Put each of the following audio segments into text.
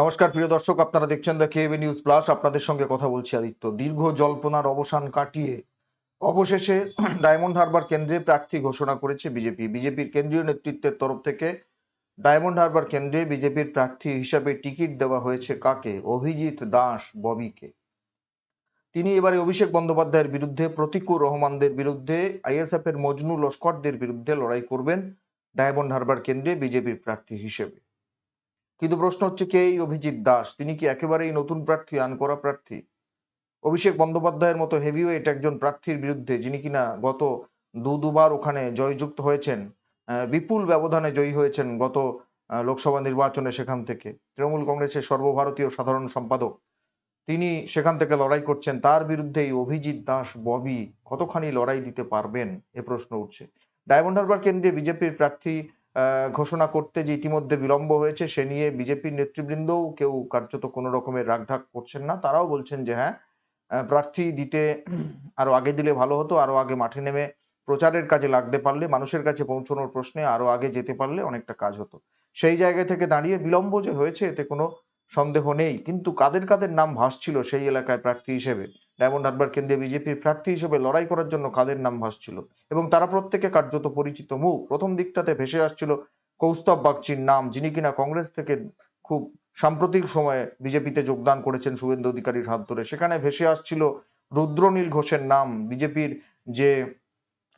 নমস্কার, প্রিয় দর্শক, আপনারা দেখছেন দ্য কেএবি নিউজ প্লাস আপনাদের সঙ্গে কথা বলছি আদিত্য। দীর্ঘ জল্পনার অবসান কাটিয়ে অবশেষে ডায়মন্ড হারবার কেন্দ্রে প্রার্থী ঘোষণা করেছে বিজেপি। বিজেপির কেন্দ্রীয় নেতৃত্বের তরফ থেকে ডায়মন্ড হারবার কেন্দ্রে বিজেপির প্রার্থী হিসাবে টিকিট দেওয়া হয়েছে কাকে? অভিজিৎ দাস, ববিকে। তিনি এবারে অভিষেক বন্দ্যোপাধ্যায়ের বিরুদ্ধে, প্রতিকুর রহমানদের বিরুদ্ধে আইএসএফ এর মজনু লস্করদের বিরুদ্ধে লড়াই করবেন ডায়মন্ড হারবার কেন্দ্রে বিজেপির প্রার্থী হিসেবে। কিন্তু প্রশ্ন হচ্ছে, কে এই অভিজিৎ দাস? তিনি কি একেবারেই নতুন প্রার্থী, আনকরা প্রার্থী? অভিষেক বন্দ্যোপাধ্যায়ের মতো হেভিওয়েট একজন প্রার্থীর বিরুদ্ধে, যিনি কিনা গত দু দুবার ওখানে জয়যুক্ত হয়েছেন বিপুল ব্যবধানে জয়ী হয়েছেন গত লোকসভা নির্বাচনে সেখান থেকে। তৃণমূল কংগ্রেসের সর্বভারতীয় সাধারণ সম্পাদক। তিনি সেখান থেকে লড়াই করছেন। তার বিরুদ্ধে এই অভিজিৎ দাস, ববি, কতখানি লড়াই দিতে পারবেন? এ প্রশ্ন উঠছে। ডায়মন্ড হারবার কেন্দ্রে বিজেপির প্রার্থী ঘোষণা করতে যে ইতিমধ্যে বিলম্ব হয়েছে, সে নিয়ে বিজেপির নেতৃবৃন্দও কেউ কার্যত কোনো রকমের রাগঢাক করছেন না। তারাও বলছেন যে হ্যাঁ প্রার্থী দিতে আরও আগে দিলে ভালো হতো, আরও আগে মাঠে নেমে প্রচারের কাজে লাগতে পারলে, মানুষের কাছে পৌঁছানোর প্রশ্নে আরও আগে যেতে পারলে অনেকটা কাজ হতো। সেই জায়গা থেকে দাঁড়িয়ে বিলম্ব যে হয়েছে, এতে কোনো সন্দেহ নেই। কিন্তু কাদের কাদের নাম ভাসছিল সেই এলাকায় প্রার্থী হিসেবে? ডায়মন্ড হারবার কেন্দ্রে বিজেপির প্রার্থী হিসেবে লড়াই করার জন্য কাদের নাম ভাসছিল? এবং তারা প্রত্যেকে কার্যত পরিচিত মুখ প্রথম দিকটাতে ভেসে আসছিল কৌস্তব বাগচির নাম, যিনি কিনা কংগ্রেস থেকে খুব সাম্প্রতিক সময়ে বিজেপিতে যোগদান করেছেন শুভেন্দু অধিকারীর হাত ধরে। সেখানে ভেসে আসছিল রুদ্রনীল ঘোষের নাম। বিজেপির যে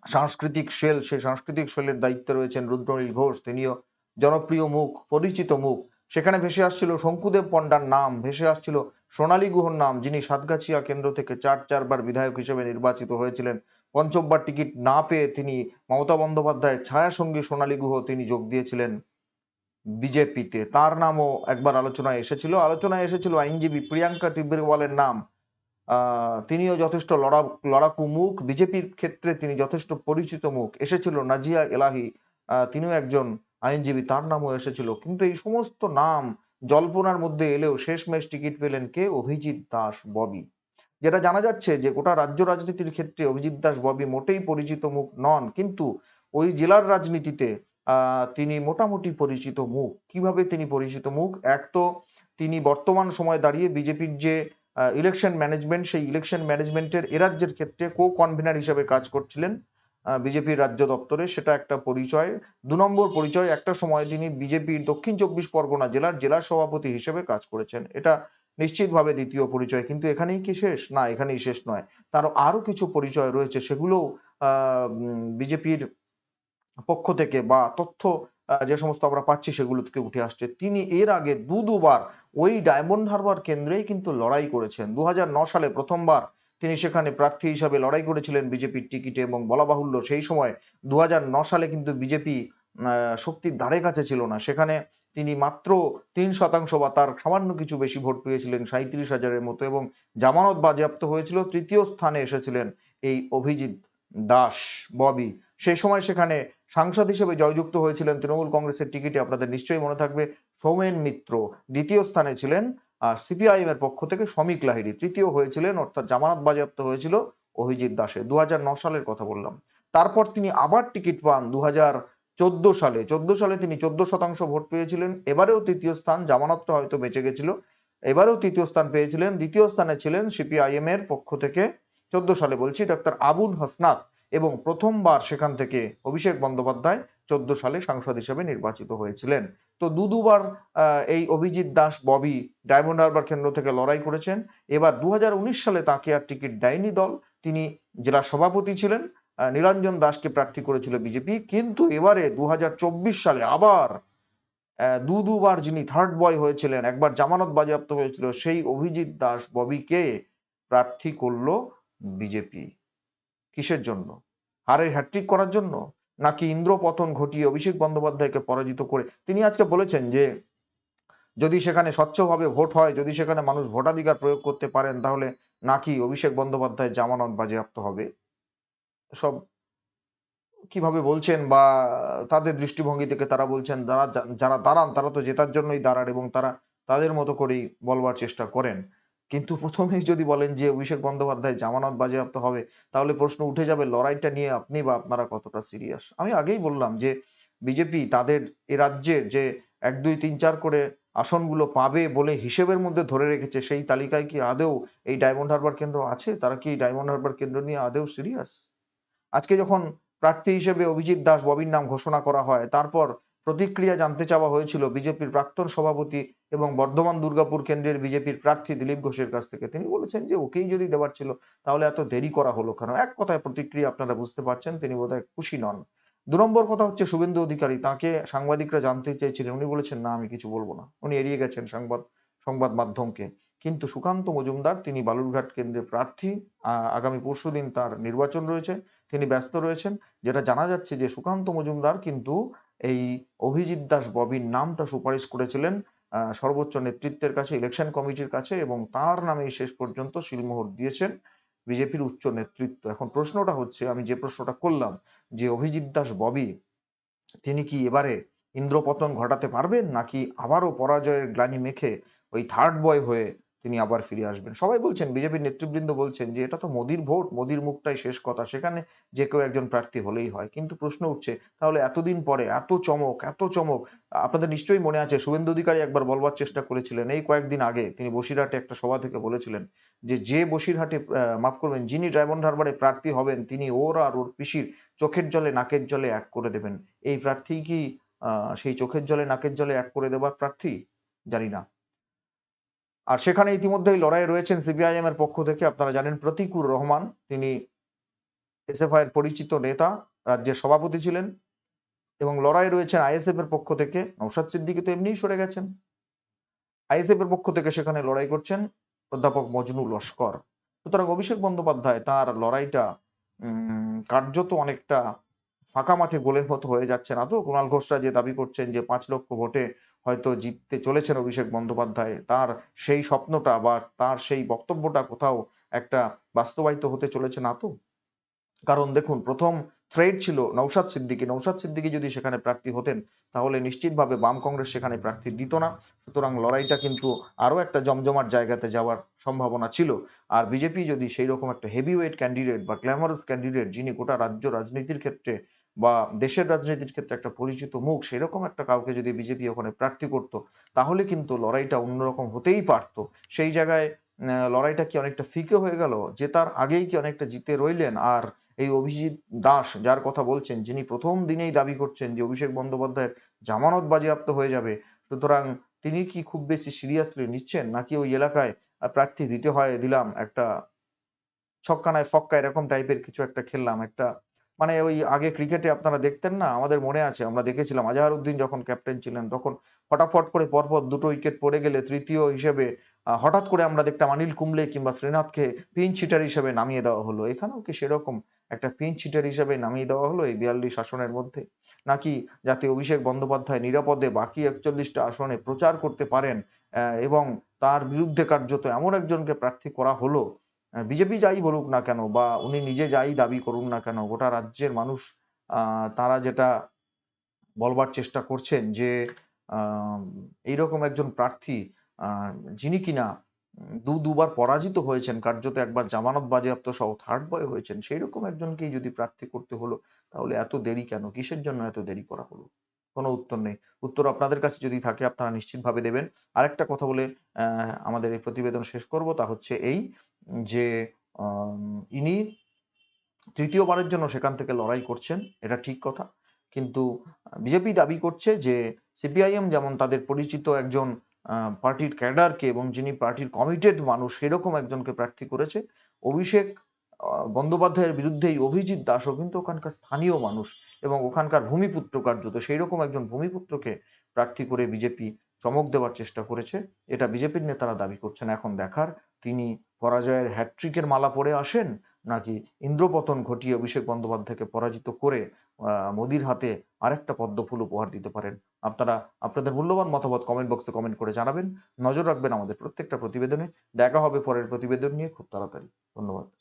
সাংস্কৃতিক সেল, সেই সাংস্কৃতিক সেলের দায়িত্বে রয়েছেন রুদ্রনীল ঘোষ। তিনিও জনপ্রিয় মুখ, পরিচিত মুখ। সেখানে ভেসে আসছিল শঙ্কুদেব পণ্ডার নাম, ভেসে আসছিল সোনালী গুহর নাম, যিনি সাতগাছিয়া কেন্দ্র থেকে চার চারবার বিধায়ক হিসেবে নির্বাচিত হয়েছিলেন। পঞ্চমবার টিকিট না পেয়ে তিনি মমতা বন্দ্যোপাধ্যায়ের ছায়াসঙ্গী সোনালী গুহ তিনি যোগ দিয়েছিলেন বিজেপিতে। তার নামও একবার আলোচনায় এসেছিল। আলোচনায় এসেছিল আইনজীবী প্রিয়াঙ্কা টিব্বেরওয়ালের নাম। তিনিও যথেষ্ট লড়া, লড়াকু মুখ। বিজেপির ক্ষেত্রে তিনি যথেষ্ট পরিচিত মুখ। এসেছিল নাজিয়া এলাহি। তিনিও একজন আইনজীবী তার নামও এসেছিল। কিন্তু এই সমস্ত নাম জল্পনার মধ্যে এলেও শেষমেশ টিকিট পেলেন কে? অভিজিৎ দাস ববি। যেটা জানা যাচ্ছে যে, গোটা রাজ্য রাজনীতির ক্ষেত্রে অভিজিৎ দাস ববি মোটেই পরিচিত মুখ নন। কিন্তু ওই জেলার রাজনীতিতে তিনি মোটামুটি পরিচিত মুখ। কীভাবে তিনি পরিচিত মুখ? এক তো তিনি বর্তমান সময়ে দাঁড়িয়ে বিজেপির যে ইলেকশন ম্যানেজমেন্ট সেই ইলেকশন ম্যানেজমেন্টের এ রাজ্যের ক্ষেত্রে কো কনভেনার হিসেবে কাজ করছিলেন। বিজেপির রাজ্য দপ্তরে সেটা একটা পরিচয়, দু নম্বর পরিচয় একটা সময় তিনি বিজেপির দক্ষিণ চব্বিশ পরগনা জেলার জেলা সভাপতি হিসেবে কাজ করেছেন। এটা নিশ্চিতভাবে দ্বিতীয় পরিচয়, কিন্তু এখানেই কি শেষ? না, এখানেই শেষ নয়। তার আরও কিছু পরিচয় রয়েছে, সেগুলোও বিজেপির পক্ষ থেকে বা তথ্য যে সমস্ত আমরা পাচ্ছি সেগুলো থেকে উঠে আসছে। তিনি এর আগে দু দুবার ওই ডায়মন্ড হারবার কেন্দ্রেই কিন্তু লড়াই করেছেন। দু সালে প্রথমবার তিনি সেখানে প্রার্থী হিসাবে লড়াই করেছিলেন বিজেপির টিকিটে এবং বলা বাহুল্য সেই সময় দু সালে কিন্তু বিজেপি শক্তির ধারে কাছে ছিল না। সেখানে তিনি মাত্র তিন শতাংশ বা তার সামান্য কিছু বেশি ভোট পেয়েছিলেন সাঁইত্রিশ হাজারের মতো এবং জামানত বাজেয়াপ্ত হয়েছিল। তৃতীয় স্থানে এসেছিলেন এই অভিজিৎ দাস, ববি। সেই সময় সেখানে সাংসদ হিসেবে জয়যুক্ত হয়েছিলেন তৃণমূল কংগ্রেসের টিকিটে। আপনাদের নিশ্চয়ই মনে থাকবে, সৌমেন মিত্র। দ্বিতীয় স্থানে ছিলেন সিপিআইএম এর পক্ষ থেকে শ্রমিক লাহিড়ী তৃতীয় হয়েছিলেন, অর্থাৎ জামানত বাজেয়াপ্ত হয়েছিল অভিজিৎ দাসের। দু সালের কথা বললাম। তারপর তিনি আবার টিকিট পান দু চোদ্দ সালে। চোদ্দ সালে তিনি চোদ্দ শতাংশ ভোট পেয়েছিলেন। এবারেও তৃতীয় স্থান, জামানতটা হয়তো বেঁচে গেছিল। এবারেও তৃতীয় স্থান পেয়েছিলেন। দ্বিতীয় স্থানে ছিলেন সিপিআইএম এর পক্ষ থেকে চোদ্দ সালে বলছি ডক্টর আবুল হাসনাত এবং প্রথমবার সেখান থেকে অভিষেক বন্দ্যোপাধ্যায় চোদ্দ সালে সাংসদ হিসেবে নির্বাচিত হয়েছিলেন। তো দু দুবার এই অভিজিৎ দাস, ববি, ডায়মন্ড হারবার কেন্দ্র থেকে লড়াই করেছেন। এবার দুহাজার উনিশ সালে তাকে আর টিকিট দেয়নি দল। তিনি জেলা সভাপতি ছিলেন। নিরঞ্জন দাসকে প্রার্থী করেছিল বিজেপি। কিন্তু এবারে দু হাজার চব্বিশ সালে আবার দু দুবার যিনি থার্ড বয় হয়েছিলেন, একবার জামানত বাজেয়াপ্ত হয়েছিল, সেই অভিজিৎ দাস ববিকে প্রার্থী করল বিজেপি। কিসের জন্য? হারের হ্যাট্রিক করার জন্য? নাকি ইন্দ্রপতন ঘটিয়ে অভিষেক বন্দ্যোপাধ্যায়কে পরাজিত করে? তিনি আজকে বলেছেন যে, যদি সেখানে স্বচ্ছভাবে ভোট হয়, যদি সেখানে মানুষ ভোটাধিকার প্রয়োগ করতে পারেন, তাহলে নাকি অভিষেক বন্দ্যোপাধ্যায় জামানত বাজেয়াপ্ত হবে? সব কীভাবে বলছেন বা তাদের দৃষ্টিভঙ্গি থেকে তারা বলছেন যারা যারা দাঁড়ান, তারা তো জেতার জন্যই দাঁড়ান এবং তারা তাদের মতো করেই বলবার চেষ্টা করেন। কিন্তু প্রথমেই যদি বলেন যে অভিষেক বন্দ্যোপাধ্যায় জামানত বাজেয়াপ্ত হবে, তাহলে প্রশ্ন উঠে যাবে লড়াইটা নিয়ে আপনি বা আপনারা কতটা সিরিয়াস আমি আগেই বললাম যে বিজেপি তাদের এ রাজ্যের যে এক, দুই, তিন, চার করে আসনগুলো পাবে বলে হিসেবের মধ্যে ধরে রেখেছে, সেই তালিকায় কি আদেও এই ডায়মন্ড হারবার কেন্দ্র আছে? তারা কি ডায়মন্ড হারবার কেন্দ্র নিয়ে আদেও সিরিয়াস আজকে যখন প্রার্থী হিসেবে অভিজিৎ দাস ববির নাম ঘোষণা করা হয়, তারপর প্রতিক্রিয়া জানতে চাওয়া হয়েছিল বিজেপির প্রাক্তন সভাপতি এবং বর্ধমান দুর্গাপুর কেন্দ্রের বিজেপির প্রার্থী দিলীপ ঘোষের কাছ থেকে। তিনি বলেছেন যে ওকেই যদি দেওয়ার ছিল, তাহলে এত দেরি করা হলো কেন? এক কথায় প্রতিক্রিয়া আপনারা বুঝতে পারছেন, তিনি বোধহয় খুশি নন। দু নম্বর কথা হচ্ছে শুভেন্দু অধিকারী, তাকে সাংবাদিকরা জানতে চেয়েছিলেন। উনি বলেছেন, না, আমি কিছু বলব না। উনি এড়িয়ে গেছেন সংবাদ সংবাদ মাধ্যমকে। কিন্তু সুকান্ত মজুমদার, তিনি বালুরঘাট কেন্দ্রের প্রার্থী আগামী পরশুদিন তার নির্বাচন রয়েছে। তিনি ব্যস্ত রয়েছেন, যেটা জানা যাচ্ছে যে সুকান্ত মজুমদার কিন্তু এই অভিজিৎ দাস ববির নামটা সুপারিশ করেছিলেন সর্বোচ্চ নেতৃত্বের কাছে ইলেকশন কমিটির কাছে, এবং তার নামেই শেষ পর্যন্ত শিলমোহর দিয়েছেন বিজেপির উচ্চ নেতৃত্ব। এখন প্রশ্নটা হচ্ছে, আমি যে প্রশ্নটা করলাম, যে অভিজিৎ দাস ববি, তিনি কি এবারে ইন্দ্রপতন ঘটাতে পারবেন, নাকি আবারও পরাজয়ের গ্লানি মেখে ওই থার্ড বয় হয়ে তিনি আবার ফিরে আসবেন। সবাই বলছেন, বিজেপির নেতৃবৃন্দ বলছেন যে, এটা তো মোদির ভোট, মোদির মুখটাই শেষ কথা। সেখানে যে কেউ একজন প্রার্থী হলেই হয়। কিন্তু প্রশ্ন উঠছে, তাহলে এতদিন পরে এত চমক এত চমক, আপনাদের নিশ্চয়ই মনে আছে, শুভেন্দু অধিকারী একবার বলবার চেষ্টা করেছিলেন। এই কয়েকদিন আগে তিনি বসিরহাটে একটা সভা থেকে বলেছিলেন যে যে বসিরহাটে মাফ করবেন, যিনি ডায়মন্ড হারবারে প্রার্থী হবেন, তিনি ওর আর ওর পিসির চোখের জলে, নাকের জলে এক করে দেবেন। এই প্রার্থী কি সেই চোখের জলে, নাকের জলে এক করে দেবার প্রার্থী? জানি না। আর সেখানে ইতিমধ্যেই লড়াই রয়েছেন সিপিআইএম এর পক্ষ থেকে, আপনারা জানেন, প্রতিকুর রহমান। তিনি এসএফআই এর পরিচিত নেতা, রাজ্যের সভাপতি ছিলেন এবং লড়াই রয়েছেন আইএসএফ এর পক্ষ থেকে। নৌসাদ সিদ্দিকী তো এমনিই সরে গেছেন। আইএসএফ এর পক্ষ থেকে সেখানে লড়াই করছেন অধ্যাপক মজনু লস্কর। সুতরাং অভিষেক বন্দ্যোপাধ্যায় তার লড়াইটা কার্যত অনেকটা ফাঁকা মাঠে গোলের মতো হয়ে যাচ্ছে না তো? কুণাল ঘোষরা যে দাবি করছেন যে পাঁচ লক্ষ ভোটে হয়তো জিততে চলেছেন অভিষেক বন্দ্যোপাধ্যায়, তার সেই স্বপ্নটা বা তার সেই বক্তব্যটা কোথাও একটা বাস্তবায়িত হতে চলেছে না তো? কারণ দেখুন, প্রথম থ্রেড ছিল নৌসাদ সিদ্দিকী। নৌসাদ সিদ্দিকি যদি সেখানে প্রার্থী হতেন, তাহলে নিশ্চিতভাবে বাম কংগ্রেস সেখানে প্রার্থী দিত না। সুতরাং লড়াইটা কিন্তু আরও একটা জমজমাট জায়গাতে যাওয়ার সম্ভাবনা ছিল। আর বিজেপি যদি সেই রকম একটা হেভি ওয়েট ক্যান্ডিডেট বা গ্ল্যামারাস ক্যান্ডিডেট যিনি গোটা রাজ্য রাজনীতির ক্ষেত্রে বা দেশের রাজনীতির ক্ষেত্রে একটা পরিচিত মুখ, সেরকম একটা কাউকে যদি বিজেপি ওখানে প্রার্থী করত, তাহলে কিন্তু লড়াইটা অন্যরকম হতেই পারতো। সেই জায়গায় লড়াইটা কি অনেকটা ফিকে হয়ে গেল? যে তার আগেই কি অনেকটা জিতে রইলেন? আর এই অভিজিৎ দাস, যার কথা বলছেন, যিনি প্রথম দিনেই দাবি করছেন যে অভিষেক বন্দ্যোপাধ্যায়ের জামানত বাজেয়াপ্ত হয়ে যাবে, সুতরাং তিনি কি খুব বেশি সিরিয়াসলি নিচ্ছেন? নাকি ওই এলাকায় প্রার্থী দিতে হয়, দিলাম, একটা ছক্কানায় ফক্কা এরকম টাইপের কিছু একটা খেললাম, একটা মানে ওই আগে ক্রিকেটে আপনারা দেখতেন না? আমাদের মনে আছে, আমরা দেখেছিলাম। আজহারউদ্দিন যখন ক্যাপ্টেন ছিলেন, তখন ফটাফট করে পরপর দুটো উইকেট পড়ে গেলে তৃতীয় হিসেবে হঠাৎ করে আমরা দেখতাম অনিল কুম্বলে কিংবা শ্রীনাথকে পিন চিটার হিসেবে নামিয়ে দেওয়া হলো। এখানেও কি সেরকম একটা পিন চিটার হিসেবে নামিয়ে দেওয়া হলো এই বিয়াল্লিশ আসনের মধ্যে? নাকি যাতে অভিষেক বন্দ্যোপাধ্যায় নিরাপদে বাকি একচল্লিশটা আসনে প্রচার করতে পারেন এবং তার বিরুদ্ধে কার্যত এমন একজনকে প্রার্থী করা হলো? বিজেপি যাই বলুক না কেন বা উনি নিজে যাই দাবি করুন না কেন, গোটা রাজ্যের মানুষ তারা যেটা বলবার চেষ্টা করছেন যে এইরকম একজন প্রার্থী যিনি কিনা দু দুবার পরাজিত হয়েছেন, কার্যত একবার জামানত বাজেয়াপ্ত সহ থার্ড বয় হয়েছেন সেই রকম একজনকেই যদি প্রার্থী করতে হলো, তাহলে এত দেরি কেন? কিসের জন্য এত দেরি করা হলো? কোনো উত্তর নেই। উত্তর আপনাদের কাছে যদি থাকে, আপনারা নিশ্চিতভাবে দেবেন। আরেকটা কথা বলে আমাদের এই প্রতিবেদন শেষ করব। তা হচ্ছে এই যে ইনি তৃতীয়বারের জন্য সেখান থেকে লড়াই করছেন, এটা ঠিক কথা। কিন্তু বিজেপি দাবি করছে যে, সিপিআইএম যেমন তাদের পরিচিত একজন পার্টির ক্যাডারকে এবং যিনি পার্টির কমিটেড মানুষ, সেরকম একজনকে প্রার্থী করেছে। অভিষেক বন্দ্যোপাধ্যায়ের বিরুদ্ধেই অভিজিৎ দাসও কিন্তু ওখানকার স্থানীয় মানুষ। এবং ওখানকার ভূমিপুত্র কার্যত সেই রকম একজন ভূমিপুত্রকে প্রার্থী করে বিজেপি চমক দেওয়ার চেষ্টা করেছে। এটা বিজেপির নেতারা দাবি করছেন। এখন দেখার, তিনি পরাজয়ের হ্যাট্রিকের মালা পরে আসেন নাকি ইন্দ্রপতন ঘটিয়ে অভিষেক বন্দ্যোপাধ্যায়কে পরাজিত করে মোদির হাতে আরেকটা পদ্মফুল উপহার দিতে পারেন? আপনারা, আপনাদের মূল্যবান মতামত কমেন্ট বক্সে কমেন্ট করে জানাবেন। নজর রাখবেন আমাদের প্রত্যেকটা প্রতিবেদনে। দেখা হবে পরের প্রতিবেদন নিয়ে খুব তাড়াতাড়ি। ধন্যবাদ।